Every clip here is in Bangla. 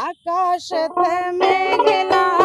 আকাশেতে মেঘলা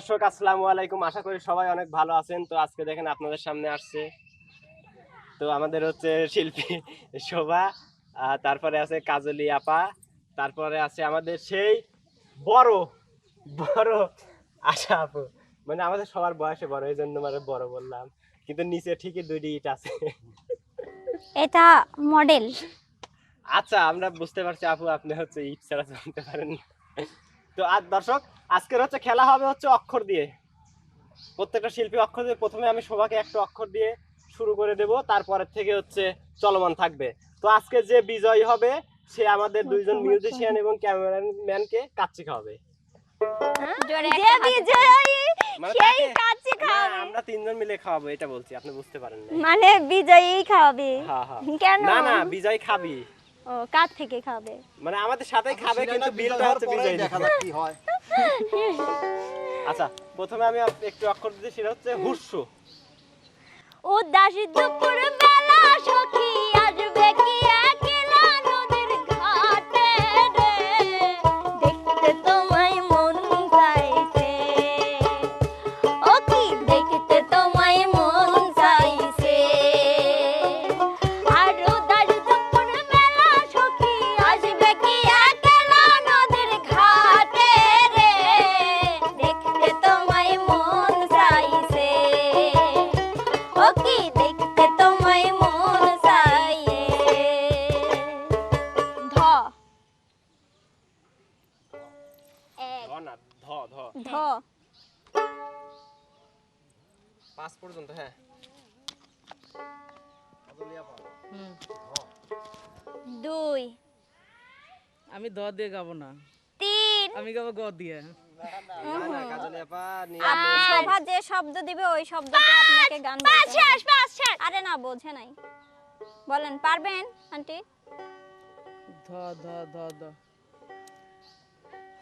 দর্শক আসসালামু আলাইকুম। আশা করি সবাই অনেক ভালো আছেন। তো আজকে দেখেন আপনাদের সামনে আসছে। তো আমাদের হচ্ছে শিল্পী শোভা তারপরে আছে কাজলি আপা তারপরে আছে আমাদের সেই বড় বড় আশা আপু। মানে আমাদের সবার বয়সে বড় এই জন্য মানে বড় বললাম। কিন্তু নিচে ঠিকই দুইটি ইট আছে। এটা মডেল। আচ্ছা আমরা বুঝতে পারছি আপু আপনি হচ্ছে ইট ছাড়া চলতে পারেন তো আর দর্শক আজকের হচ্ছে খেলা হবে হচ্ছে অক্ষর দিয়ে। প্রত্যেকটা শিল্পী অক্ষর দিয়ে। প্রথমে আমি শোভাকে একটা অক্ষর দিয়ে শুরু করে দেব তারপরের থেকে হচ্ছে চলমান থাকবে। তো আজকে যে বিজয়ী হবে সে আমাদের দুইজন মিউজিশিয়ান এবং ক্যামেরাম্যানকে কাচ্চি খাওয়াবে। যে বিজয়ী মানে সেই তাকে- কাচ্চি না, খাওয়াবে আমরা তিনজন মিলে খাওয়াবো এটা বলছি আপনি বুঝতে পারেন না মানে বিজয়ী খাওয়াবে হ্যাঁ হ্যাঁ না না বিজয় খাবি। ও কার থেকে খাবে? মানে আমাদের সাথেই খাবে কিন্তু বিলটা হচ্ছে বিজয় দেখা। যাক কি হয়। আচ্ছা প্রথমে আমি একটু অক্ষর দিচ্ছি সেটা হচ্ছে হুস্যু উদাসী দুপুর বেলা সখী আসবে কি না ধ ধ। ধ। পাঁচ পর্যন্ত হ্যাঁ। দুই। আমি দ দিয়ে গাবো না। তিন। আমি গাবো গ দিয়ে। যে শব্দ দিবে ওই শব্দটা আপনাকে গান। আরে না বোঝে নাই। বলেন পারবেন আন্টি? ধ ধ ধ ধ।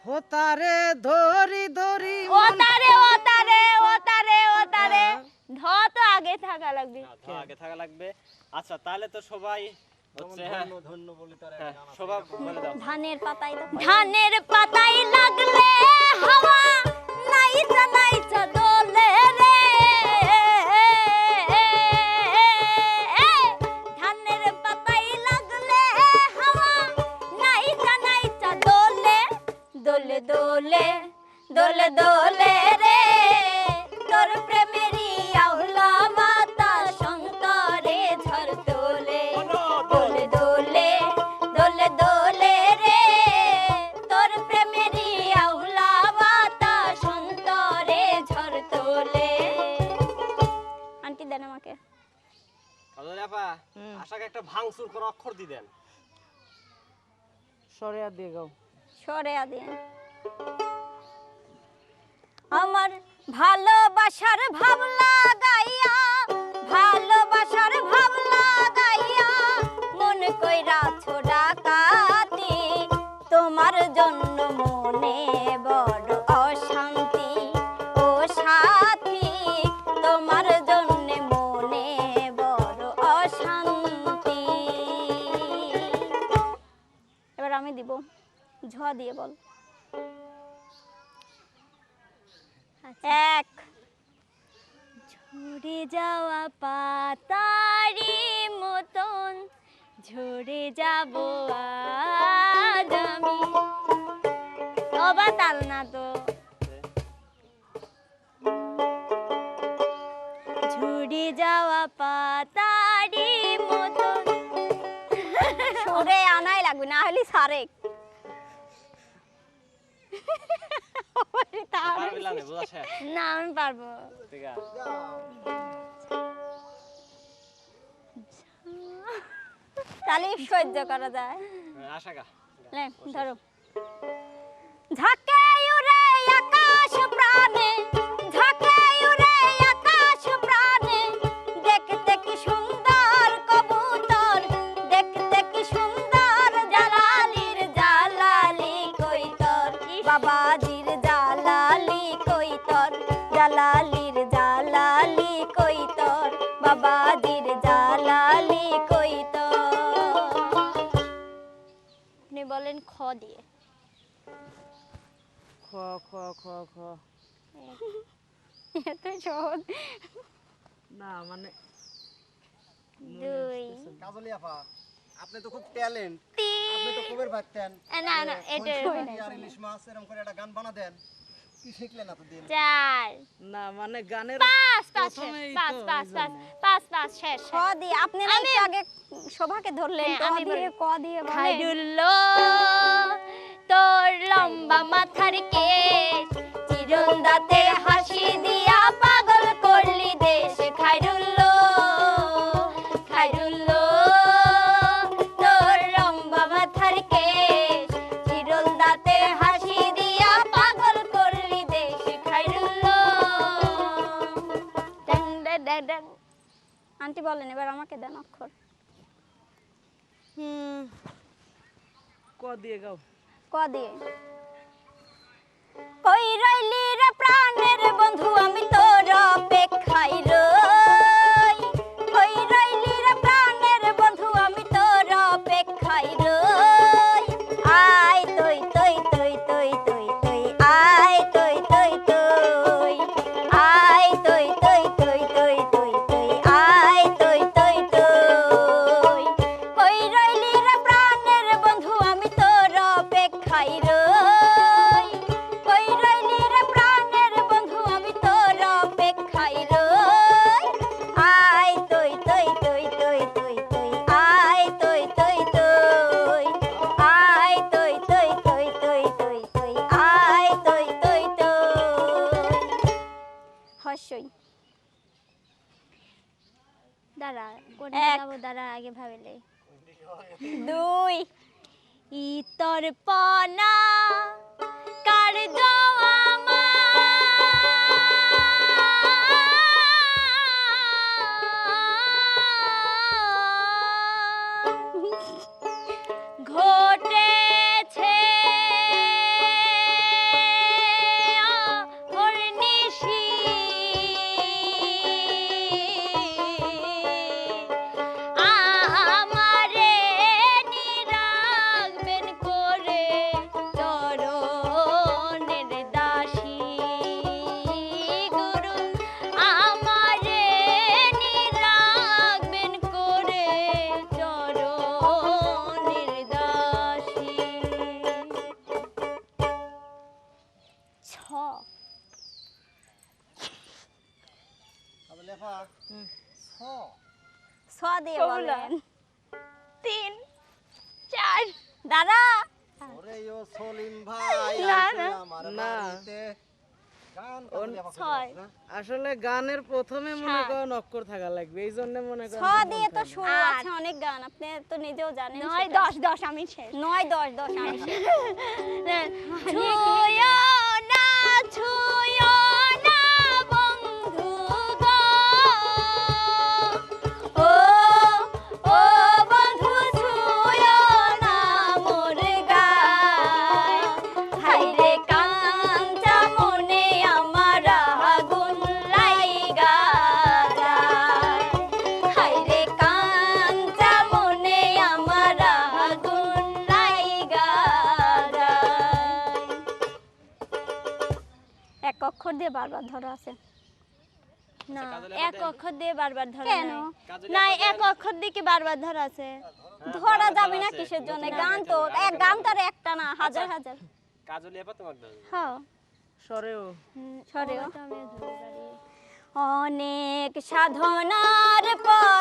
হোতারে ধরি ধরি ও তারে ও তারে ও তারে ও তারে। ধ তো আগে থাকা লাগবে। তো আগে থাকা লাগবে। আচ্ছা তাহলে তো সবাই হচ্ছে হ্যাঁ। ধন্য ধন্য বলি তার হ্যাঁ সবাই বলে দাও। ধানের পাতায় ধানের পাতায় লাগলে হাওয়া। নাইচা নাইচা দোলে রে। তোর প্রেমেরই আউলা মাতা শঙ্করে তোলে। দোলে দোলে দোলে দোলে রে। তোর আউলা মাতা শঙ্করে তোলে। আন্টি দেন আমাকে। আশাকে একটা ভাঙচুর করে অক্ষর দি দেন। সরে দিয়ে গাও। সরে আদিন আমার ভালোবাসার ভাব লাগাইয়া, ভালোবাসার ভাব লাগাইয়া মন কইরা ছোড়া কাতি তোমার জন্য মনে বড় অশান্তি। ও সাথী, তোমার জন্য মনে বড় অশান্তি। এবার আমি দিব ঝ দিয়ে বল। এক। ঝরে যাওয়া পাতারি মতন ঝরে যাব আজ আমি। অবা তাল না তো। ঝরে যাওয়া পাতারি মতন। সুরে আনাই লাগবে না হলে সারেক। না বোঝা না আমি পারব। ঠিক আছে। তাহলে সহ্য করা যায়। আশা গা ধরো। ঝাঁকে উড়ে আকাশ প্রাণে দিয়ে। খ খ খ খ। এত সহজ। না মানে দুই। কাজলি আপা আপনি তো খুব ট্যালেন্ট আপনি তো খুবই পারতেন না না এটা আর ইলিশ মাছ এরকম করে একটা গান বানা দেন কি শিখলেন এতদিন? চার। না মানে গানের পাঁচ পাঁচ পাঁচ পাঁচ পাঁচ পাঁচ পাঁচ শেষ ক দিয়ে? আপনি না আগে শোভাকে ধরলেন হ্যাঁ, ক আমি দিয়ে। ক দিয়ে খাইডুল্লো তোর লম্বা মাথার কেশ চিরুন দাঁতের হাসি দিয়া পাগল করলি দেশ। খাইডুল্লো খাইডুল্লো তোর লম্বা মাথার কেশ চিরুন দাঁতের হাসি দিয়া পাগল করলি দেশ। খাইডুল্লো ড্যাং ড্যাং ড্যাং ড্যাং। আন্টি বলেন এবার আমাকে দেন অক্ষর। হুম, ক দিয়ে গাও? ক দিয়ে কই রইলি রে প্রাণের বন্ধু আমি তোর অপেক্ষায় যাব দাঁড়া আগে ভাবিলে দুই ইতর পনা কার্য ছ দিয়ে বলেন। তিন চার। ওরে ও সলিম ভাই না, না। আসলে গানের প্রথমে মনে করেন অক্ষর থাকা লাগবে এই জন্য মনে ছ করেন দিয়ে তো শুরু আছে অনেক গান আপনি তো নিজেও জানেন নয় দশ দশ আমি শেষ। নয় দশ দশ আমি শেষ। ছুঁয়ো না ছুঁয়ো এক অক্ষর দিয়ে বারবার ধরা আছে। না এক অক্ষর দিয়ে বারবার ধরা কেন? না এক অক্ষর দিয়ে কি বারবার ধরা আছে? ধরা যাবে না কিসের জন্য? গান তো এক গান তো আর একটা না হাজার হাজার। কাজলি তোমাকে হ্যাঁ। সরেও সরেও অনেক সাধনার পরে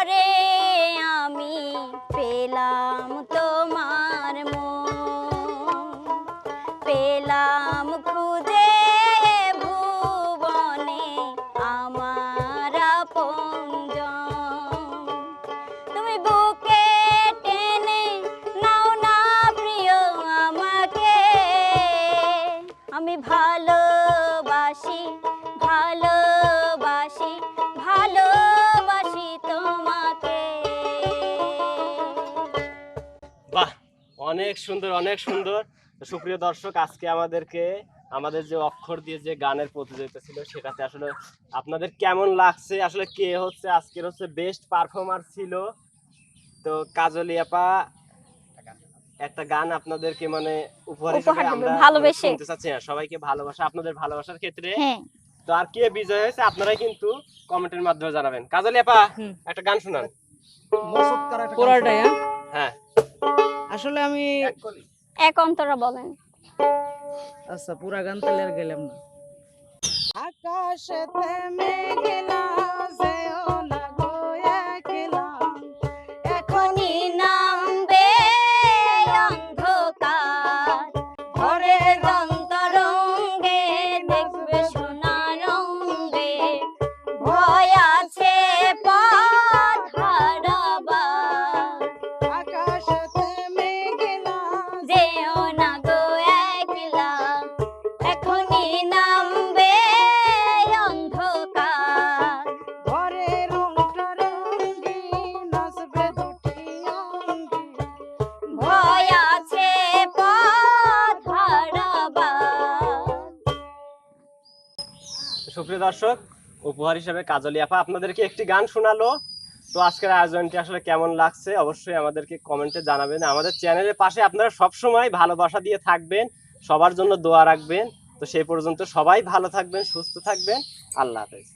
আমি ভালোবাসি ভালোবাসি ভালোবাসি তোমাকে। বাহ, অনেক সুন্দর অনেক সুন্দর। সুপ্রিয় দর্শক, আজকে আমাদেরকে, আমাদের যে অক্ষর দিয়ে যে গানের প্রতিযোগিতা ছিল, সেটাতে আসলে আপনাদের কেমন লাগছে? আসলে কে হচ্ছে? আজকের হচ্ছে বেস্ট পারফর্মার ছিল তো কাজলি আপা একটা গান আপনাদেরকে মানে উপহার হিসেবে আমরা ভালোবেসে। শুনতে চাচ্ছি না সবাইকে ভালোবাসা আপনাদের ভালোবাসার ক্ষেত্রে। হ্যাঁ। তো আর কে বিজয় হয়েছে আপনারাই কিন্তু কমেন্টের মাধ্যমে জানাবেন। কাজলি আপা একটা গান শোনান। পুরাটাই হ্যাঁ। হ্যাঁ। আসলে আমি এক অন্তরা বলেন। আচ্ছা পুরা গান তাহলে আর গেলাম না। আকাশেতে মেঘলা যেও সুপ্রিয় দর্শক, উপহার হিসেবে কাজলি আপা আপনাদেরকে একটি গান শোনালো। তো আজকের আয়োজনটি আসলে কেমন লাগছে অবশ্যই আমাদেরকে কমেন্টে জানাবেন। আমাদের চ্যানেলের পাশে আপনারা সব সময় ভালোবাসা দিয়ে থাকবেন, সবার জন্য দোয়া রাখবেন। তো সেই পর্যন্ত সবাই ভালো থাকবেন, সুস্থ থাকবেন। আল্লাহ হাফেজ।